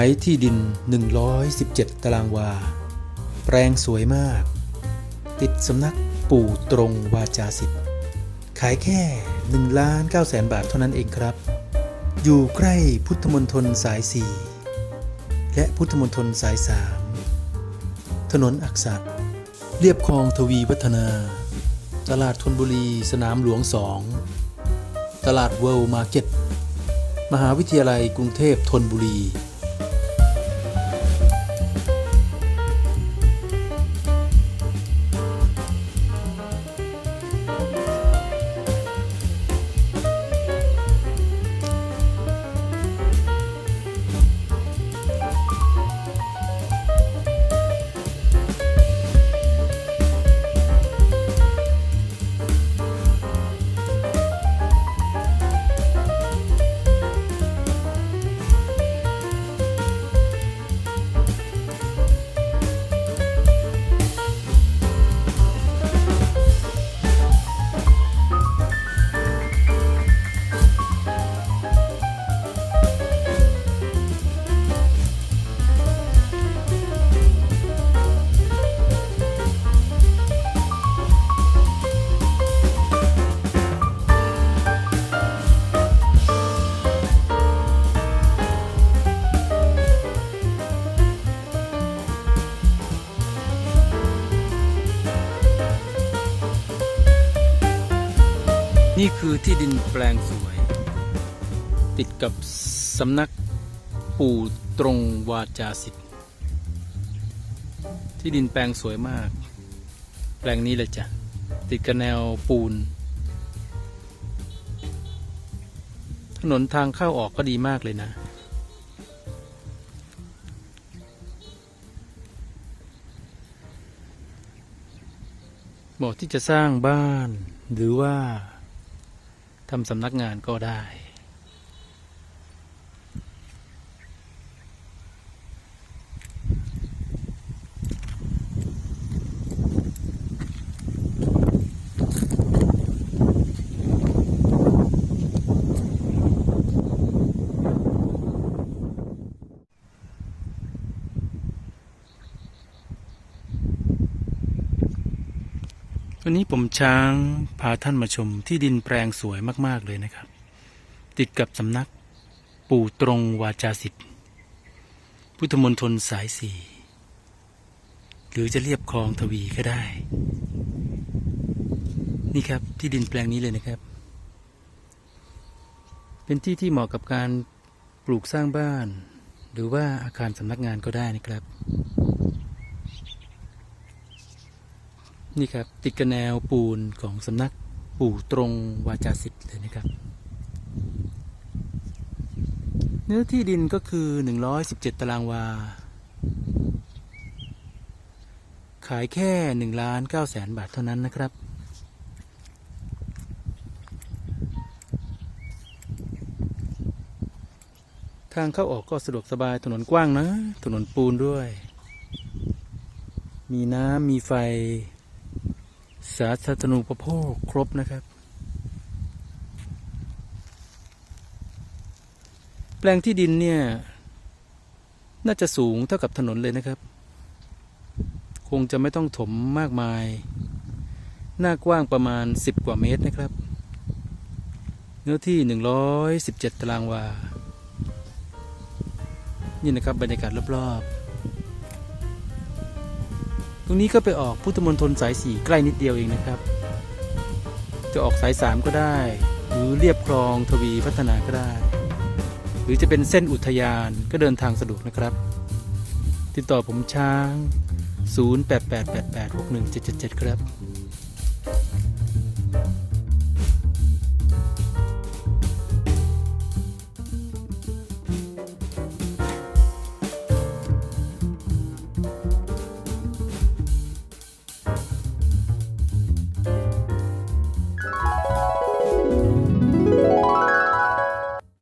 ายที่ดิน 117 ตารางวา แปลงสวยมาก ติดสำนักปู่ตรงวาจาสิทธิ์ ขายแค่1ล้าน9แสนบาทเท่านั้นเองครับ อยู่ใกล้พุทธมณฑลสาย 4 และพุทธมณฑลสาย 3 ถนนอักษะเรียบคลองทวีวัฒนา ตลาดธนบุรีสนามหลวง2ตลาดเวิลด์มาร์เก็ตมหาวิทยาลัยกรุงเทพธนบุรี นี่คือที่ดินแปลงสวย ติดกับสำนักปู่ตรงวาจาสิทธิ์ ที่ดินแปลงสวยมาก แปลงนี้เลยจ้ะ ติดกับแนวปูน ถนนทางเข้าออกก็ดีมากเลยนะเหมาะที่จะสร้างบ้านหรือว่า ทำสำนักงานก็ได้ วันนี้ผมช้างพาท่านมาชมที่ดินแปลงสวยมาก ๆ เลยนะครับ ติดกับสำนักปู่ตรงวาจาสิทธิ์พุทธมณฑลสายสี่หรือจะเรียบคลองทวีก็ได้ นี่ครับที่ดินแปลงนี้เลยนะครับ เป็นที่ที่เหมาะกับการปลูกสร้างบ้าน หรือว่าอาคารสำนักงานก็ได้นะครับ นี่ครับ ติดกับแนวปูนของสำนักปู่ตรงวาจาสิทธิ์เลยนะครับ เนื้อที่ดินก็คือ 117 ตารางวา ขายแค่1ล้าน9แสนบาทเท่านั้นนะครับทางเข้าออกก็สะดวกสบายถนนกว้างนะ ถนนปูนด้วย มีน้ำมีไฟ สาธารณูปโภคครบนะครับ แปลงที่ดินเนี่ย น่าจะสูงเท่ากับถนนเลยนะครับ คงจะไม่ต้องถมมากมาย หน้ากว้างประมาณ 10 กว่าเมตรนะครับ เนื้อที่ 117 ตารางวา นี่นะครับบรรยากาศรอบๆ ตรงนี้ก็ไปออกพุทธมณฑลสายสี่ใกล้นิดเดียวเองนะครับ จะออกสายสามก็ได้ หรือเรียบคลองทวีพัฒนาก็ได้ หรือจะเป็นเส้นอุทยานก็เดินทางสะดวกนะครับ ติดต่อผมช้าง 0888861777 ครับ